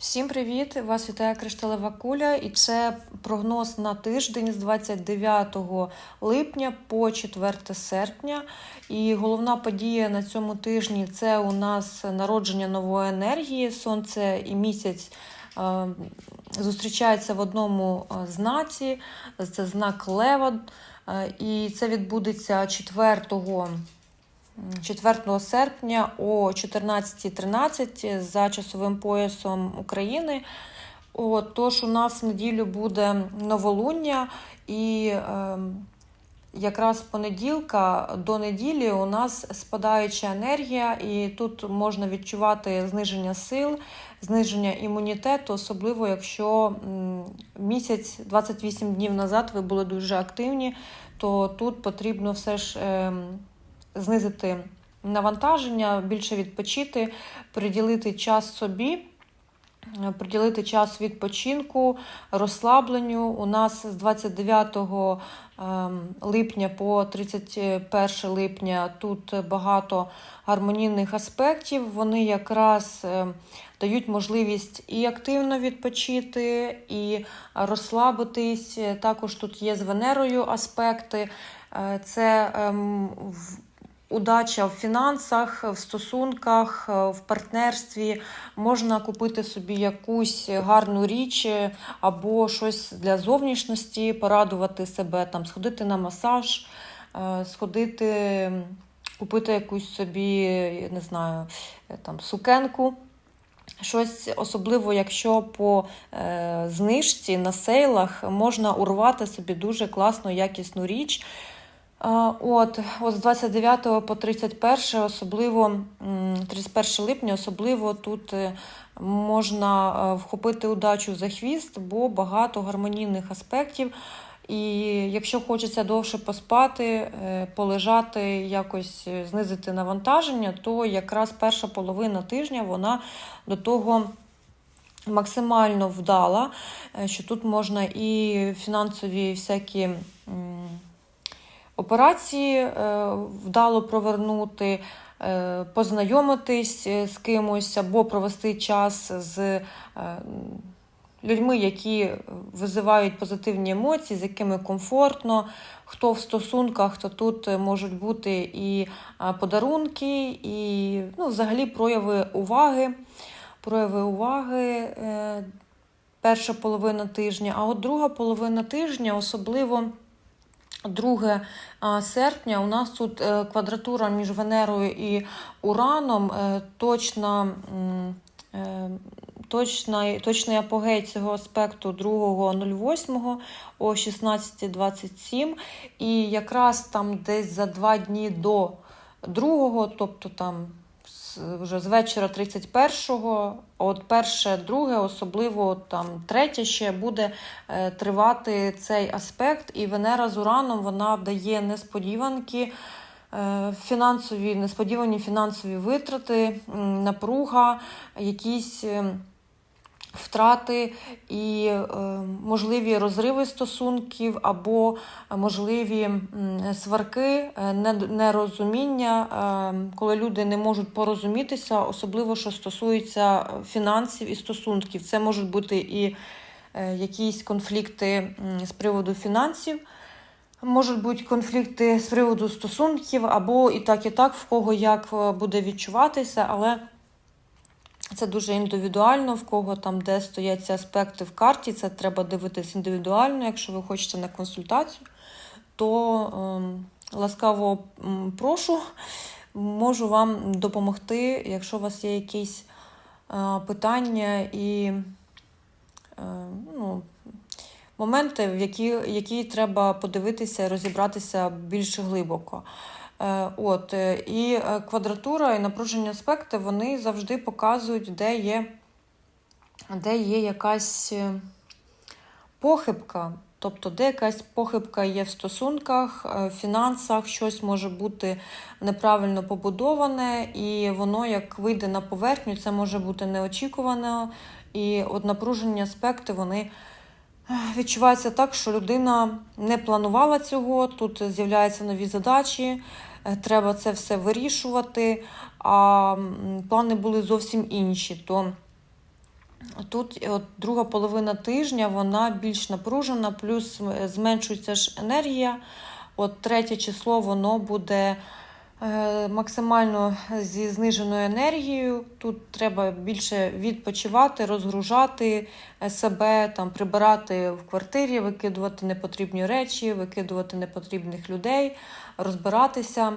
Всім привіт! Вас вітає Кришталева Куля, і це прогноз на тиждень з 29 липня по 4 серпня. І головна подія на цьому тижні це у нас народження нової енергії. Сонце і місяць е, зустрічаються в одному е, знаці. Це знак Лева. Е, І це відбудеться 4 4 серпня о 14.13 за часовим поясом України. От, тож у нас в неділю буде новолуння, і е, якраз понеділка до неділі у нас спадаюча енергія, і тут можна відчувати зниження сил, зниження імунітету, особливо якщо місяць 28 днів назад ви були дуже активні, то тут потрібно все ж. Е, знизити навантаження, більше відпочити, приділити час собі, приділити час відпочинку, розслабленню. У нас з 29 ем, липня по 31 липня тут багато гармонійних аспектів. Вони якраз е, дають можливість і активно відпочити, і розслабитись. Також тут є з Венерою аспекти. Е, Це ем, удача в фінансах, в стосунках, е, в партнерстві. Можна купити собі якусь гарну річ е, або щось для зовнішності, порадувати себе, там, сходити на масаж, е, сходити, купити якусь собі, не знаю, там, сукенку. Щось особливо, якщо по е, знижці на сейлах можна урвати собі дуже класну якісну річ. От, от з 29 по 31, особливо 31 липня, особливо тут е, можна е, вхопити удачу за хвіст, бо багато гармонійних аспектів. І якщо хочеться довше поспати, е, полежати, якось знизити навантаження, то якраз перша половина тижня вона до того максимально вдала, що тут можна і фінансові всякі. Операції е, вдало провернути, е, познайомитись е, з кимось або провести час з людьми, які визивають позитивні емоції, з якими комфортно. Хто в стосунках, то тут можуть бути і подарунки, і ну, взагалі прояви уваги. Прояви уваги. Перша половина тижня, а от друга половина тижня, особливо 2 серпня у нас тут е, квадратура між Венерою і Ураном. е, Точна, е, точна, точний апогей цього аспекту 2.08 о 16.27. І якраз там десь за два дні до другого, тобто там вже з вечора 31-го, от перше, друге, особливо там третє ще буде е, тривати цей аспект, і Венера з Ураном вона дає несподіванки. е, Фінансові несподівані фінансові витрати, напруга, якісь е, втрати і е, можливі розриви стосунків або можливі сварки, е, нерозуміння, е, коли люди не можуть порозумітися, особливо що стосується фінансів і стосунків. Це можуть бути і якісь конфлікти з приводу фінансів. Можуть бути конфлікти з приводу стосунків, або і так, і так, в кого як буде відчуватися, але це дуже індивідуально, в кого там де стоять ці аспекти в карті. Це треба дивитись індивідуально. Якщо ви хочете на консультацію, то ем, ласкаво прошу, можу вам допомогти, якщо у вас є якісь е, питання і е, ну, моменти, в які, які треба подивитися розібратися більш глибоко. Е, От, е, і е, квадратура і напружені аспекти вони завжди показують, де є, де є якась похибка. Тобто, де якась похибка є в стосунках, в фінансах, щось може бути неправильно побудоване, і воно як вийде на поверхню, це може бути неочікувано. І от напружені аспекти вони відчуваються так, що людина не планувала цього. Тут з'являються нові задачі, треба це все вирішувати. А плани були зовсім інші. То Тут от, друга половина тижня вона більш напружена, плюс е, зменшується ж енергія. От третє число воно буде е, максимально зі зниженою енергією. Тут треба більше відпочивати, розгружати е, себе, там, прибирати в квартирі, викидувати непотрібні речі, викидувати непотрібних людей, розбиратися.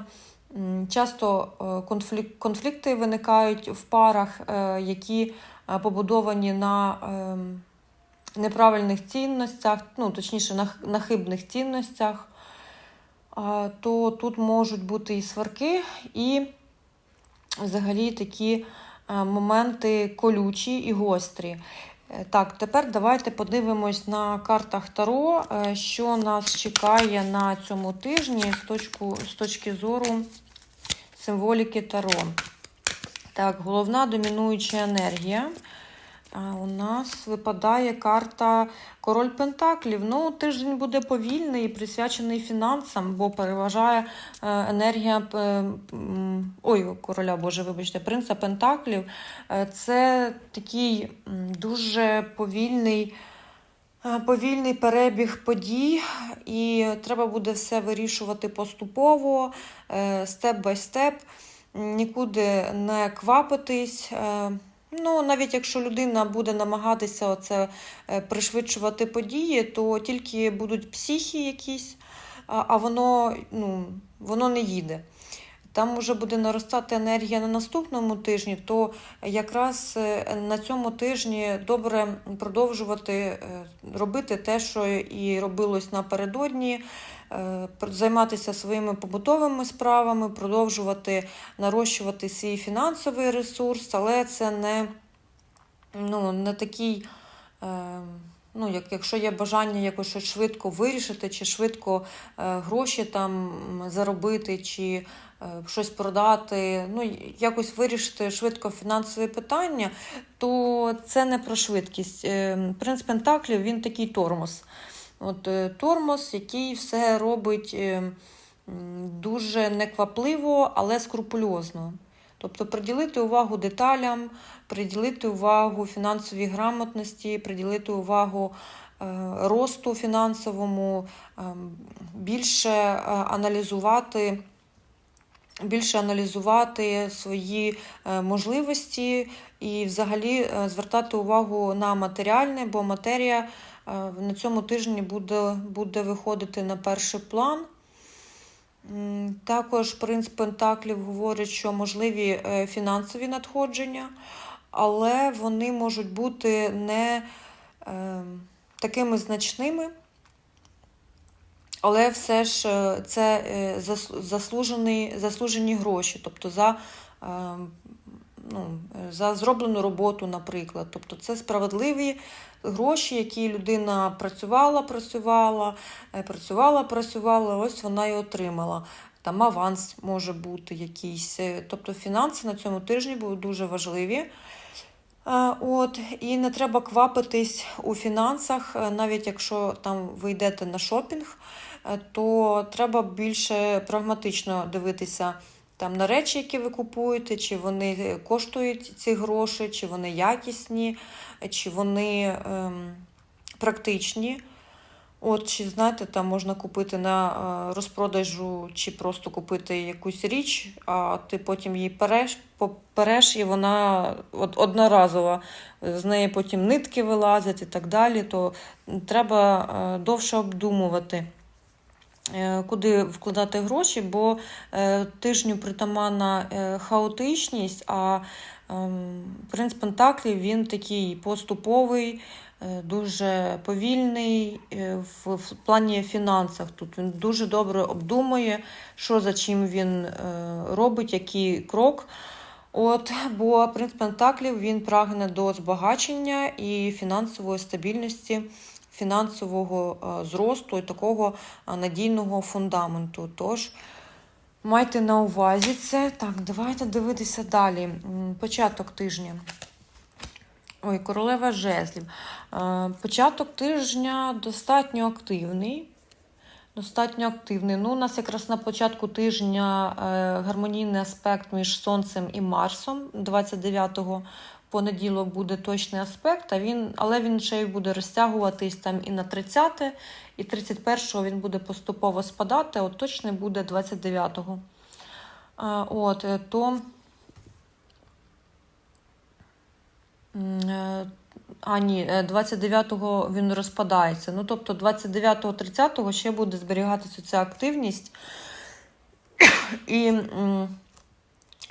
Часто е, конфлік- конфлікти виникають в парах, е, які е, побудовані на ем, неправильних цінностях, ну, точніше, на, хибних цінностях, то тут можуть бути і сварки, і взагалі такі е, моменти колючі і гострі. Е, Так, тепер давайте подивимось на картах Таро, е, що нас чекає на цьому тижні з, точку, з точки зору символіки Таро. Так, головна домінуюча енергія. У нас випадає карта Король Пентаклів. Ну, тиждень буде повільний і присвячений фінансам, бо переважає е, енергія ой, короля Боже, вибачте, принца Пентаклів. Е, Це такий дуже повільний. е, Повільний перебіг подій, і треба буде все вирішувати поступово, степ бай степ, нікуди не квапитись. Ну, навіть якщо людина буде намагатися оце е, пришвидшувати події, то тільки будуть психи якісь, а воно, ну, воно не їде. Там вже буде наростати енергія на наступному тижні, то якраз е, на цьому тижні добре продовжувати е, робити те, що і робилось напередодні, е, займатися своїми побутовими справами, продовжувати нарощувати свій фінансовий ресурс, але це не, ну, не такий. Ну, як, якщо є бажання якось щось швидко вирішити, чи швидко е, гроші там заробити, чи щось продати, ну, якось вирішити швидко фінансові питання, то це не про швидкість. Е, Принц Пентаклів він такий тормоз. От е, тормоз, який все робить е, дуже неквапливо, але скрупульозно. Тобто приділити увагу деталям, приділити увагу фінансовій грамотності, приділити увагу е, росту фінансовому, е, більше е, аналізувати. Більше аналізувати свої е, можливості і взагалі е, звертати увагу на матеріальне, бо матерія е, на цьому тижні буде, буде виходити на перший план. Також принц Пентаклів говорить, що можливі фінансові надходження, але вони можуть бути не такими значними. Але все ж е, це е, заслужені, заслужені гроші, тобто за, е, ну, за зроблену роботу, наприклад. Тобто це справедливі гроші, які людина працювала, працювала, працювала, працювала, ось вона і отримала. Там аванс може бути якийсь. Тобто фінанси на цьому тижні будуть дуже важливі. От, і не треба квапитись у фінансах, е, навіть якщо там ви йдете на шопінг, е, то треба більше прагматично дивитися там на речі, які ви купуєте, чи вони коштують ці гроші, чи вони якісні, чи вони ем, практичні. От, чи знаєте, там можна купити на е, розпродажу, чи просто купити якусь річ, а ти потім її переш, попереш, і вона от, одноразова. З неї потім нитки вилазять і так далі. То треба е, довше обдумувати, е, куди вкладати гроші, бо е, тижню притаманна е, хаотичність, а ем, принц Пентаклів він такий поступовий. Е, Дуже повільний е, в, плані фінансах. Тут він дуже добре обдумує, що за чим він е, робить, який крок. От, бо принц Пентаклів він прагне до збагачення і фінансової стабільності, фінансового зросту і такого надійного фундаменту. Тож майте на увазі це. Так, давайте дивитися далі. Початок тижня. Ой, королева жезлів. Е, Початок тижня достатньо активний. Достатньо активний. Ну, у нас якраз на початку тижня е, гармонійний аспект між Сонцем і Марсом 29-го понеділок буде точний аспект, а він, але він ще й буде розтягуватись там і на 30, і 31-го він буде поступово спадати, от точний буде 29-го. От, е, то. м, е, А, ні, е, 29-го він розпадається. Ну, тобто 29-го, 30-го ще буде зберігатися ця активність. І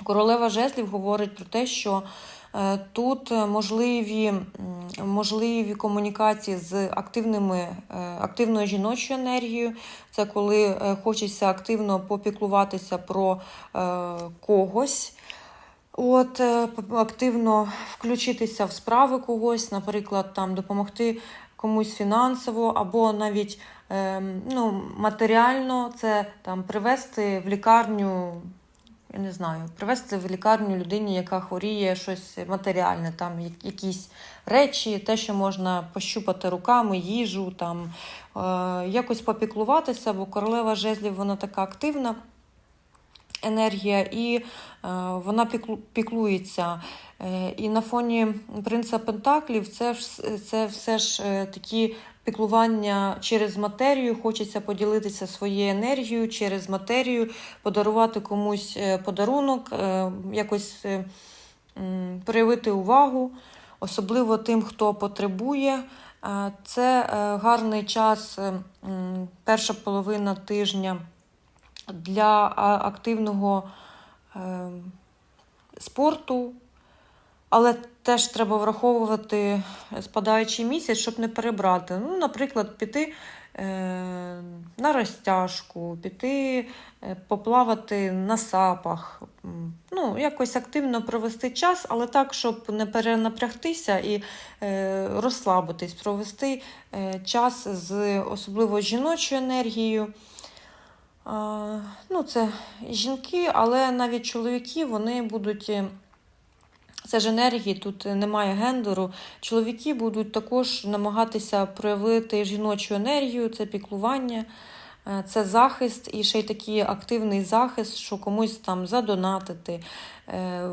королева жезлів говорить про те, що е, тут можливі, можливі комунікації з активними, е, активною жіночою енергією. Це коли е, хочеться активно попіклуватися про е, когось. От е, активно включитися в справи когось, наприклад, там допомогти комусь фінансово, або навіть ем, ну, матеріально це там привезти в лікарню. Я не знаю, привезти в лікарню людині, яка хворіє щось матеріальне, там якісь речі, те, що можна пощупати руками, їжу, там е, якось попіклуватися, бо королева жезлів вона така активна енергія, і е, вона піклується. Е, і на фоні принца Пентаклів це, це все ж е, такі піклування через матерію. Хочеться поділитися своєю енергією через матерію, подарувати комусь подарунок, якось проявити увагу, особливо тим, хто потребує. Це гарний час, перша половина тижня для активного е, спорту, але теж треба враховувати спадаючий місяць, щоб не перебрати. Ну, наприклад, піти е, на розтяжку, піти е, поплавати на сапах. Ну, якось активно провести час, але так, щоб не перенапрягтися і е, розслабитись, провести е, час з особливо жіночою енергією. Ну, це жінки, але навіть чоловіки вони будуть. е, Це ж енергії, тут немає гендеру. Чоловіки будуть також намагатися проявити жіночу енергію, це піклування, е, це захист і ще й такий активний захист, що комусь там задонатити, е,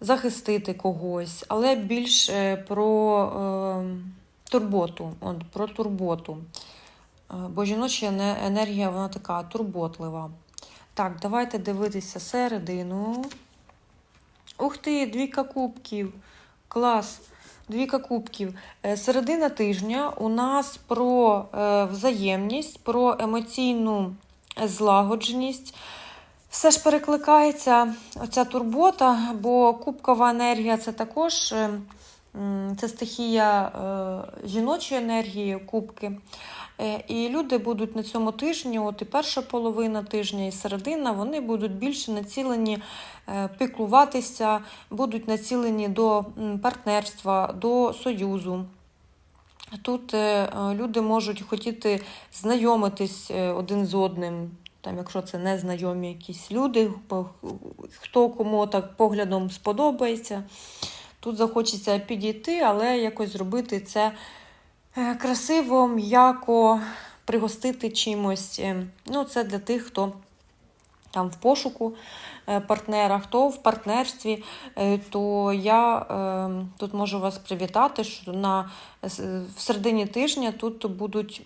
захистити когось, але більш про турботу. От, про турботу. Е, Бо жіноча енергія вона така турботлива. Так, давайте дивитися середину. Ух ти, двійка кубків. Клас. Двійка кубків. Е, Середина тижня у нас про е, взаємність, про емоційну злагодженість. Все ж перекликається оця турбота, бо кубкова енергія це також це стихія жіночої енергії, кубки. Е, І люди будуть на цьому тижні, от і перша половина тижня, і середина, вони будуть більше націлені е, піклуватися, будуть націлені до партнерства, до союзу. Тут е, люди можуть хотіти знайомитись один з одним, там, якщо це незнайомі якісь люди, хто кому так поглядом сподобається. Тут захочеться підійти, але якось зробити це красиво, м'яко, пригостити чимось. Е, Ну, це для тих, хто там в пошуку е, партнера, хто в партнерстві, е, то я е, тут можу вас привітати, що на, в середині тижня тут будуть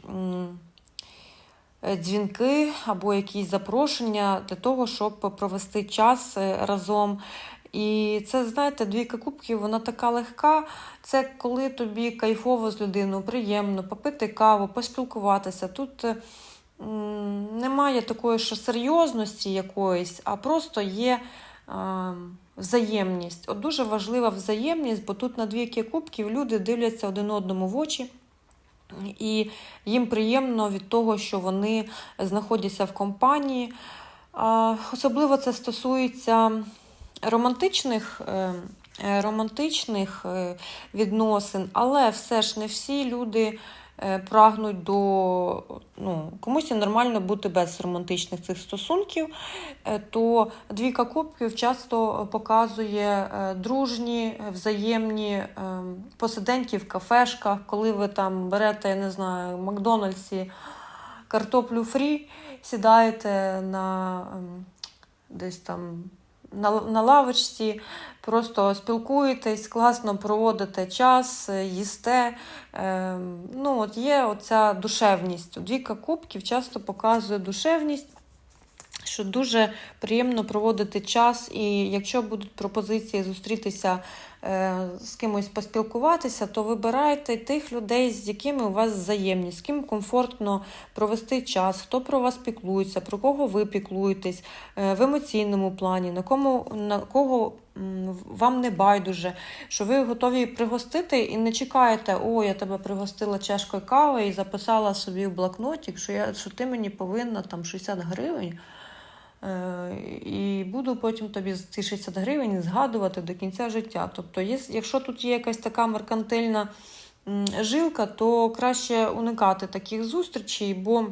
е, дзвінки або якісь запрошення для того, щоб провести час е, разом. І це, знаєте, двійка кубків, вона така легка. Це коли тобі кайфово з людиною, приємно попити каву, поспілкуватися. Тут е, немає такої що серйозності якоїсь, а просто є е, взаємність. От дуже важлива взаємність, бо тут на двійки кубків люди дивляться один одному в очі. І їм приємно від того, що вони знаходяться в компанії. Особливо це стосується романтичних, е, е, романтичних е, відносин, але все ж не всі люди прагнуть до ну, комусь і нормально бути без романтичних цих стосунків, то двійка кубків часто показує дружні, взаємні посиденьки в кафешках, коли ви там берете, я не знаю, в Макдональдсі картоплю фрі, сідаєте на ем, десь там на, на лавочці, просто спілкуєтесь, класно проводите час, їсте. Е, ну, от є оця душевність. Двійка кубків часто показує душевність. Що дуже приємно проводити час, і якщо будуть пропозиції зустрітися з кимось поспілкуватися, то вибирайте тих людей, з якими у вас взаємність, з ким комфортно провести час, хто про вас піклується, про кого ви піклуєтесь е, в емоційному плані, на кому на кого вам не байдуже, що ви готові пригостити і не чекаєте, о, я тебе пригостила чашкою кави і записала собі в блокнотик, що я що ти мені повинна там 60 гривень. Е, І буду потім тобі ці 60 гривень згадувати до кінця життя. Тобто, якщо тут є якась така меркантильна жилка, то краще уникати таких зустрічей, бо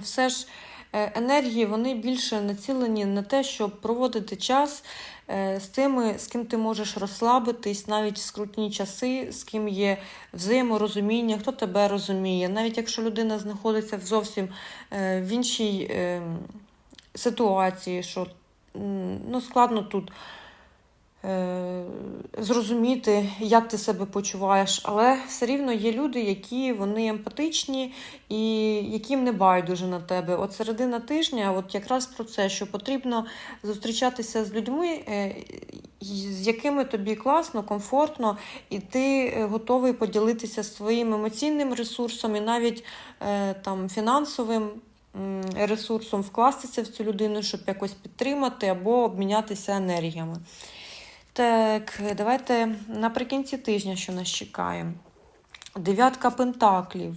все ж е, енергії вони більше націлені на те, щоб проводити час е, з тими, з ким ти можеш розслабитись, навіть в скрутні часи, з ким є взаєморозуміння, хто тебе розуміє. Навіть якщо людина знаходиться зовсім в іншій. Ситуації, що ну, складно тут е, зрозуміти, як ти себе почуваєш, але все рівно є люди, які вони емпатичні і яким не байдуже на тебе. От середина тижня, от якраз про це, що потрібно зустрічатися з людьми, е, з якими тобі класно, комфортно, і ти е, готовий поділитися своїм емоційним ресурсом і навіть е, там фінансовим ресурсом вкластися в цю людину, щоб якось підтримати або обмінятися енергіями. Так, давайте наприкінці тижня, що нас чекає. Дев'ятка пентаклів.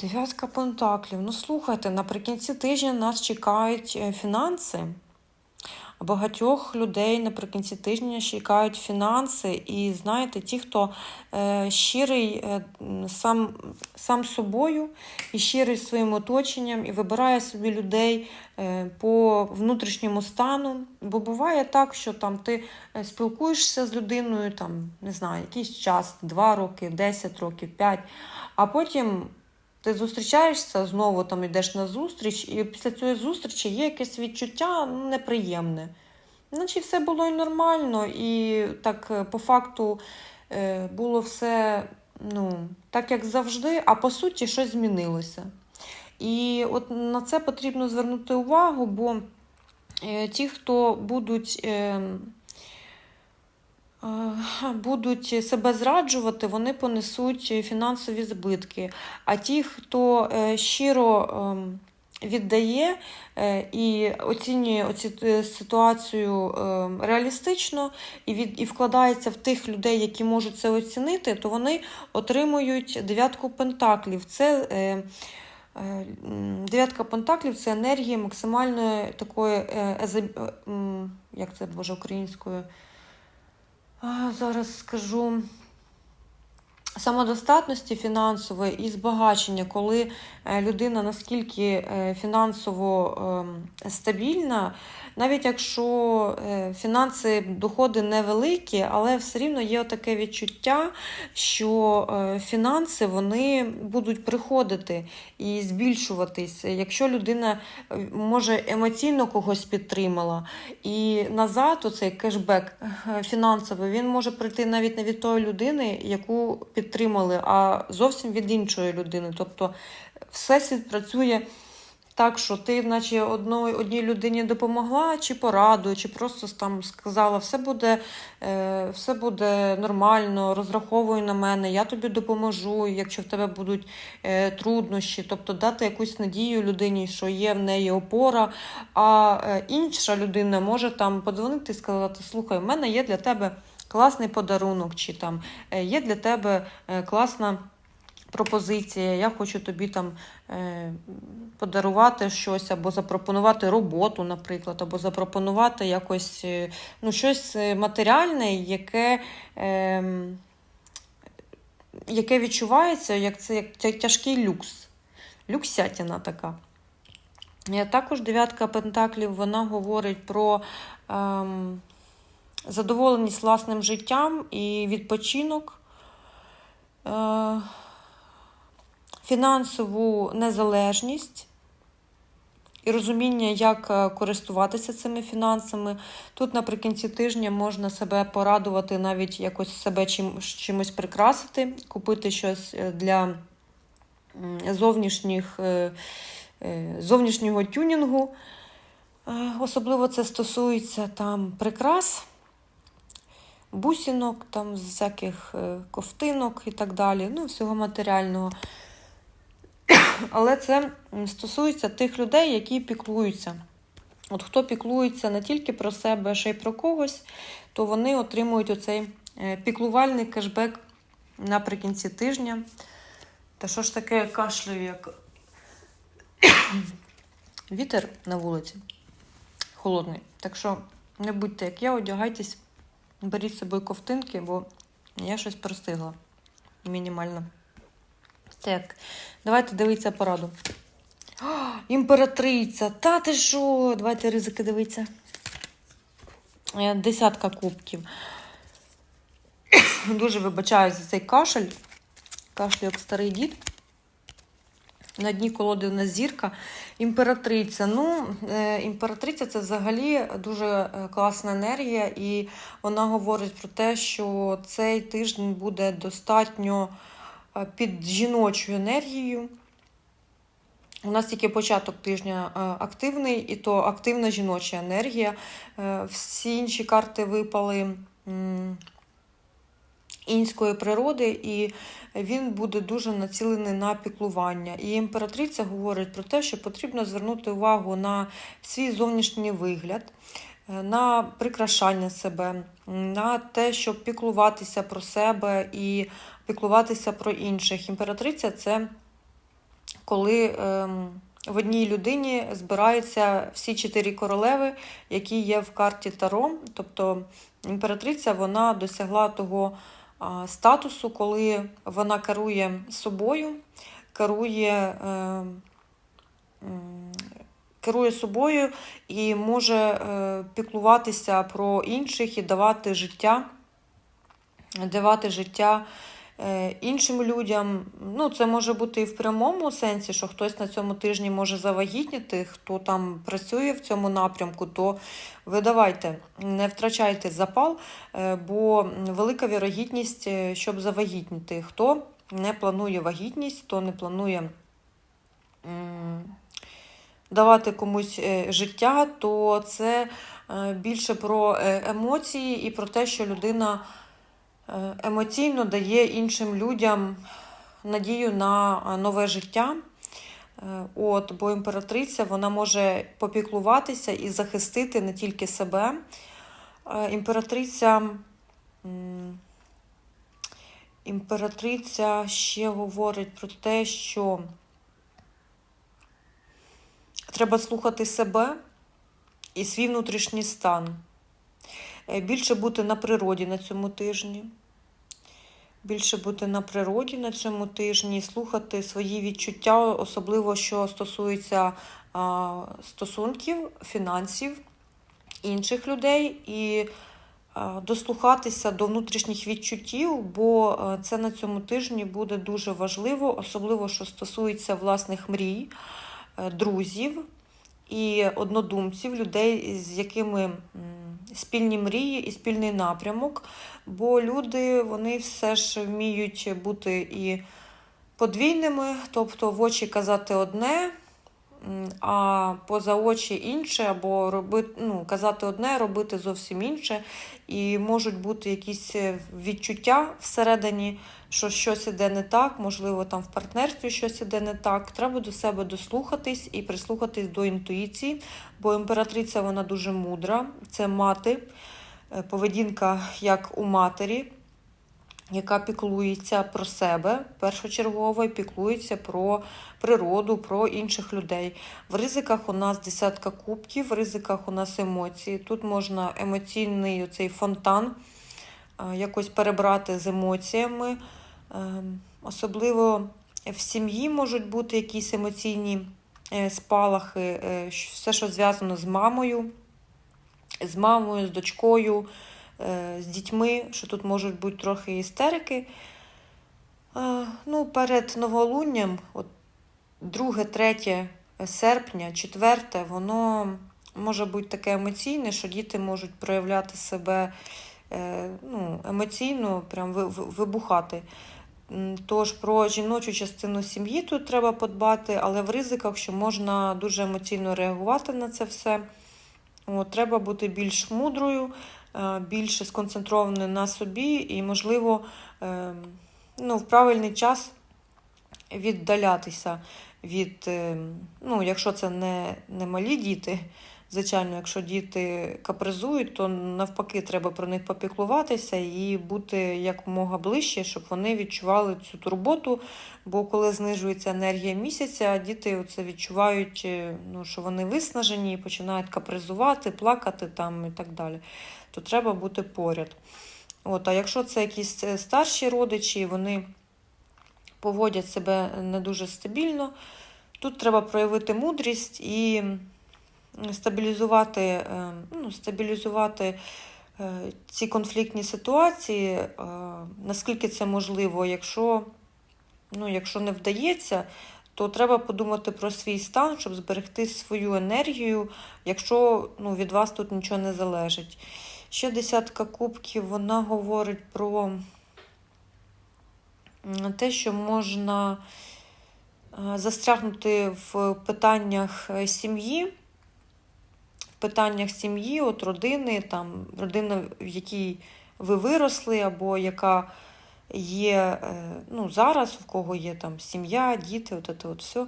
Дев'ятка пентаклів. Ну, слухайте, наприкінці тижня нас чекають е, фінанси. Багатьох людей наприкінці тижня чекають фінанси, і знаєте, ті, хто е, щирий е, сам, сам собою і щирий своїм оточенням, і вибирає собі людей е, по внутрішньому стану. Бо буває так, що там ти спілкуєшся з людиною, там, не знаю, якийсь час, 2 роки, 10 років, 5, а потім ти зустрічаєшся, знову там йдеш на зустріч, і після цієї зустрічі є якесь відчуття ну, неприємне. Наче все було і нормально, і так е, по факту е, було все ну, так, як завжди, а по суті щось змінилося. І от на це потрібно звернути увагу, бо е, ті, хто будуть. Е, Будуть себе зраджувати, вони понесуть фінансові збитки. А ті, хто е, щиро ем, віддає е, і оцінює оці ситуацію ем, реалістично і, від, і вкладається в тих людей, які можуть це оцінити, то вони отримують дев'ятку пентаклів. Це дев'ятка пентаклів це енергія максимальної такої е, езо- е, м, як це боже українською. Зараз скажу. Самодостатності фінансової і збагачення, коли людина наскільки е, фінансово ем, стабільна, навіть якщо е, фінанси, доходи невеликі, але все рівно є таке відчуття, що е, фінанси вони будуть приходити і збільшуватись. Якщо людина е, може емоційно когось підтримала, і назад оцей кешбек е, фінансовий він може прийти навіть не від тої людини, яку підтримали, а зовсім від іншої людини. Тобто всесвіт працює так, що ти, наче одної, одній людині допомогла, чи пораду, чи просто там сказала, все буде, е, все буде нормально, розраховуй на мене, я тобі допоможу, якщо в тебе будуть е, труднощі, тобто дати якусь надію людині, що є в неї опора. А е, інша людина може там подзвонити і сказати: слухай, в мене є для тебе класний подарунок, чи там е, є для тебе е, класна пропозиція, я хочу тобі там е, подарувати щось, або запропонувати роботу, наприклад, або запропонувати якось е, ну, щось е, матеріальне, яке. Е, яке відчувається, як це як тя- тяжкий люкс. Люксятіна така. Е, Також дев'ятка пентаклів вона говорить про ем, задоволеність власним життям і відпочинок, е, фінансову незалежність і розуміння, як е, користуватися цими фінансами. Тут наприкінці тижня можна себе порадувати, навіть якось себе чим, чимось прикрасити, купити щось е, для зовнішніх, е, зовнішнього тюнінгу. Особливо це стосується там прикрас, бусинок, там всяких ковтинок і так далі, ну, всього матеріального. Але це стосується тих людей, які піклуються. От хто піклується не тільки про себе, ще й про когось, то вони отримують оцей е, піклувальний кешбек наприкінці тижня. Та що ж таке кашлюю, як вітер на вулиці холодний. Так що не будьте як я, одягайтесь, беріть з собою ковтинки, бо я щось простигла мінімально. Так, давайте дивитися пораду. О, імператриця! Та ти що? Давайте ризики дивитися. Е, Десятка кубків. Дуже вибачаю за цей кашель. Кашлю як старий дід. На дні колоди у нас зірка. Імператриця. Ну, е, імператриця це взагалі дуже е, класна енергія, і вона говорить про те, що цей тиждень буде достатньо під жіночою енергією. У нас тільки початок тижня е, активний, і то активна жіноча енергія. Е, Всі інші карти випали інської природи, і він буде дуже націлений на піклування. І імператриця говорить про те, що потрібно звернути увагу на свій зовнішній вигляд, е, на прикрашання себе, на те, щоб піклуватися про себе і піклуватися про інших. Імператриця це коли ем, в одній людині збираються всі чотири королеви, які є в карті Таро. Тобто імператриця вона досягла того статусу, коли вона керує собою, керує, е, м, керує собою і може е, піклуватися про інших і давати життя, давати життя іншим людям. Ну, це може бути і в прямому сенсі, що хтось на цьому тижні може завагітніти, хто там працює в цьому напрямку, то ви давайте, не втрачайте запал, е, бо велика вірогідність, е, щоб завагітніти. Хто не планує вагітність, хто не планує. Давати комусь е, життя, то це е, більше про е, емоції і про те, що людина е, емоційно дає іншим людям надію на е, нове життя. Е, От, бо імператриця вона може попіклуватися і захистити не тільки себе. Е, Імператриця, імператриця ще говорить про те, що треба слухати себе і свій внутрішній стан. Е, Більше бути на природі на цьому тижні. Більше бути на природі на цьому тижні, слухати свої відчуття, особливо що стосується а, стосунків, фінансів інших людей, і а, дослухатися до внутрішніх відчуттів, бо це на цьому тижні буде дуже важливо, особливо що стосується власних мрій, е, друзів і однодумців, людей, з якими спільні мрії і спільний напрямок. Бо люди вони все ж вміють бути і подвійними, тобто в очі казати одне, а поза очі інше, або робити, ну, казати одне, робити зовсім інше. І можуть бути якісь е, відчуття всередині, що щось іде не так, можливо, там в партнерстві щось іде не так. Треба до себе дослухатись і прислухатись до інтуїції, бо імператриця вона дуже мудра, це мати, е, поведінка як у матері, яка піклується про себе першочергово і піклується про природу, про інших людей. В ризиках у нас десятка кубків, в ризиках у нас емоції. Тут можна емоційний оцей фонтан е, якось перебрати з емоціями. Ем, Особливо в сім'ї можуть бути якісь емоційні е, спалахи, е, все, що зв'язано з мамою, з мамою, з дочкою, е, з дітьми, що тут можуть бути трохи істерики. Ну, перед новолунням, от друге, третє серпня, четверте, воно може бути таке емоційне, що діти можуть проявляти себе ну, емоційно, прям ви- ви- вибухати. Тож про жіночу частину сім'ї тут треба подбати, але в ризиках, що можна дуже емоційно реагувати на це все. От, треба бути більш мудрою, е, більше сконцентрованою на собі і, можливо, е, ну, в правильний час віддалятися від, е, ну, якщо це не, не малі діти, звичайно, якщо діти капризують, то навпаки треба про них попіклуватися і бути якомога ближче, щоб вони відчували цю турботу. Бо коли знижується енергія місяця, діти це відчувають, е, ну, що вони виснажені і починають капризувати, плакати там і так далі. То треба бути поряд. От, а якщо це якісь е, старші родичі, вони поводять себе не дуже стабільно, тут треба проявити мудрість і стабілізувати, е, ну, стабілізувати е, ці конфліктні ситуації, е, наскільки це можливо, якщо, ну, якщо не вдається, то треба подумати про свій стан, щоб зберегти свою енергію, якщо ну, від вас тут нічого не залежить. Ще десятка кубків, вона говорить про те, що можна застрягнути в питаннях сім'ї, питаннях сім'ї, от родини, там, родина, в якій ви виросли, або яка є е, ну, зараз, в кого є там сім'я, діти, от це от все,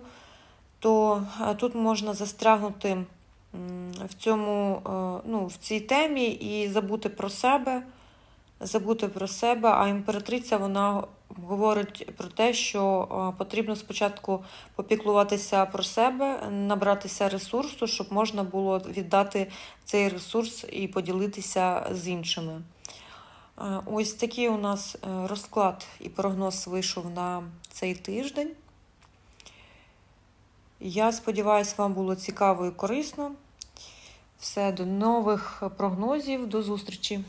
то е, тут можна застрягнути в цьому, е, ну, в цій темі і забути про себе, забути про себе. А імператриця вона говорить про те, що е, потрібно спочатку попіклуватися про себе, набратися ресурсу, щоб можна було віддати цей ресурс і поділитися з іншими. Е, Ось такий у нас е, розклад і прогноз вийшов на цей тиждень. Я сподіваюся, вам було цікаво і корисно. Все, до нових прогнозів, до зустрічі!